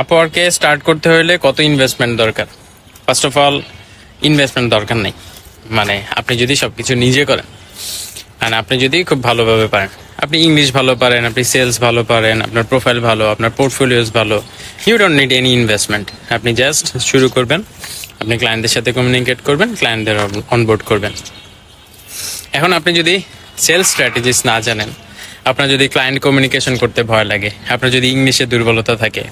আপওয়ার্কে start করতে হলে কত ইনভেস্টমেন্ট দরকার? ফার্স্ট অফ অল ইনভেস্টমেন্ট দরকার নেই। মানে আপনি যদি সব কিছু নিজে করেন আর আপনি যদি খুব ভালোভাবে পারেন, আপনি ইংলিশ ভালো পারেন, আপনি সেলস ভালো পারেন, আপনার প্রোফাইল ভালো, আপনার পোর্টফোলিওস ভালো you don't need any investment আপনি জাস্ট শুরু করবেন, আপনি ক্লায়েন্টদের সাথে কমিউনিকেট করবেন ক্লায়েন্টদের অনবোর্ড করবেন। এখন আপনি যদি সেলস স্ট্র্যাটেজিস না জানেন আপনার যদি ক্লায়েন্ট কমিউনিকেশন করতে ভয় লাগে, আপনার যদি ইংলিশে দুর্বলতা থাকে,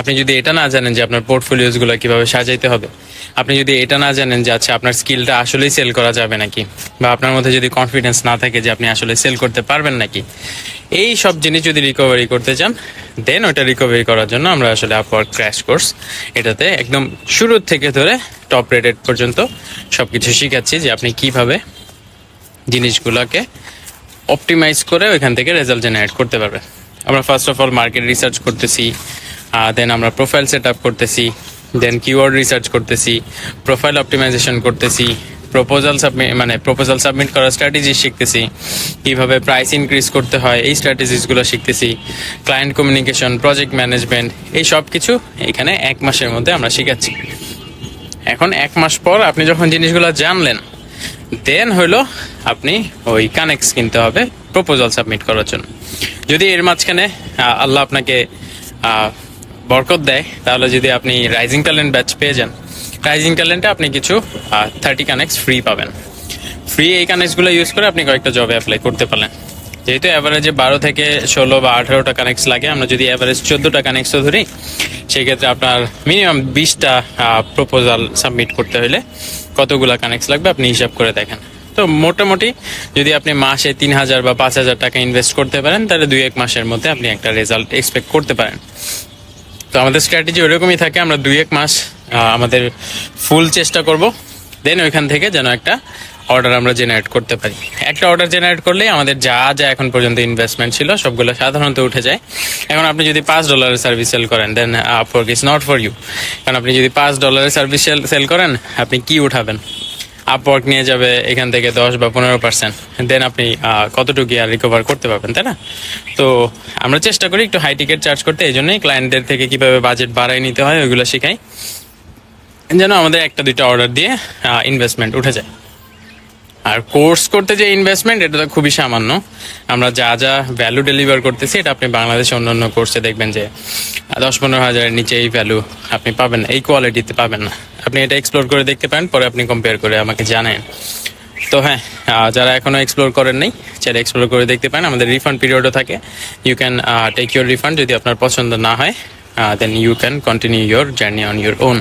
আপনি যদি এটা না জানেন যে আপনার পোর্টফোলিওসগুলো কীভাবে সাজাইতে হবে, আপনি যদি এটা না জানেন যে আচ্ছা আপনার স্কিলটা আসলেই সেল করা যাবে নাকি, বা আপনার মধ্যে যদি কনফিডেন্স না থাকে যে আপনি আসলে সেল করতে পারবেন নাকি, এই সব জিনিস যদি রিকভারি করতে চান দেন ওটা রিকভারি করার জন্য আমরা আসলে আপওয়ার্ক ক্র্যাশ কোর্স এটাতে একদম শুরুর থেকে ধরে টপ রেটেড পর্যন্ত সব কিছু শিখাচ্ছি যে আপনি কীভাবে জিনিসগুলোকে অপটিমাইজ করে ওইখান থেকে রেজাল্ট জেনারেট করতে পারবে। আমরা first of all market research করতেছি দেন আমরা প্রোফাইল সেট আপ করতেছি দেন কিওয়ার্ড রিসার্চ করতেছি প্রোফাইল অপটিমাইজেশন করতেছি প্রপোজাল সাবমিট মানে প্রপোজাল সাবমিট করার স্ট্র্যাটেজি শিখতেছি, কীভাবে প্রাইস ইনক্রিজ করতে হয়, এই স্ট্র্যাটেজিসগুলো শিখতেছি ক্লায়েন্ট কমিউনিকেশন প্রজেক্ট ম্যানেজমেন্ট এই সব কিছু এখানে এক মাসের মধ্যে আমরা শিখাচ্ছি। এখন এক মাস পর আপনি যখন জিনিসগুলো জানলেন দেন হলো আপনি ওই কানেক্স কিনতে হবে প্রপোজাল সাবমিট করার জন্য। যদি এর মাঝখানে আল্লাহ আপনাকে বরকত দেয়, তাহলে যদি আপনি রাইজিং ট্যালেন্ট ব্যাচ পেয়ে যান রাইজিং ট্যালেন্টে আপনি কিছু থার্টি কানেক্স ফ্রি পাবেন। ফ্রি এই কানেক্সগুলো ইউজ করে আপনি কয়েকটা জবে অ্যাপ্লাই করতে পারলেন। যেহেতু অ্যাভারেজে বারো থেকে ষোলো বা আঠারোটা কানেক্টস লাগে, আমরা যদি অ্যাভারেজ চোদ্দোটা কানেক্সও ধরি, সেক্ষেত্রে আপনার মিনিমাম বিশটা প্রপোজাল সাবমিট করতে হলে কতগুলো কানেক্টস লাগবে আপনি হিসাব করে দেখেন। তো মোটামুটি যদি আপনি মাসে তিন হাজার বা পাঁচ হাজার টাকা ইনভেস্ট করতে পারেন, তাহলে দুই এক মাসের মধ্যে আপনি একটা রেজাল্ট এক্সপেক্ট করতে পারেন। তো আমাদের স্ট্র্যাটেজি ওরকমই থাকে, আমরা দুই এক মাস আমাদের ফুল চেষ্টা করব। দেন ওইখান থেকে যেন একটা অর্ডার আমরা জেনারেট করতে পারি। একটা অর্ডার জেনারেট করলেই আমাদের যা যা এখন পর্যন্ত ইনভেস্টমেন্ট ছিল, সবগুলো সাধারণত উঠে যায়। এখন আপনি যদি পাঁচ ডলারের সার্ভিস সেল করেন then Upwork is not for you কারণ আপনি যদি পাঁচ ডলারের সার্ভিস সেল করেন, আপনি কি উঠাবেন? আপওয়ার্ক নিয়ে যাবে এখান থেকে দশ বা পনেরো পার্সেন্ট দেন আপনি কতটুকু আর রিকভার করতে পারবেন, তাই না? তো আমরা চেষ্টা করি একটু হাই টিকেট চার্জ করতে, এই জন্যই ক্লায়েন্টদের থেকে কীভাবে বাজেট বাড়াই নিতে হয়, ওইগুলো শেখাই। যেন আমাদের একটা, দুইটা অর্ডার দিয়ে ইনভেস্টমেন্ট উঠে যায়। আর কোর্স করতে যে ইনভেস্টমেন্ট এটা তো খুবই সামান্য। আমরা যা যা ভ্যালু ডেলিভার করতেছি, এটা আপনি বাংলাদেশে অন্যান্য কোর্সে দেখবেন যে দশ পনেরো হাজারের নিচে এই ভ্যালু আপনি পাবেন না এই কোয়ালিটিতে পাবেন না। আপনি এটা এক্সপ্লোর করে দেখতে পারেন, পরে আপনি কম্পেয়ার করে আমাকে জানেন তো হ্যাঁ যারা এখনও এক্সপ্লোর করেন নাই সেটা এক্সপ্লোর করে দেখতে পারেন। আমাদের রিফান্ড পিরিয়ডও থাকে। You can take your refund যদি আপনার পছন্দ না হয় then you can continue your journey on your own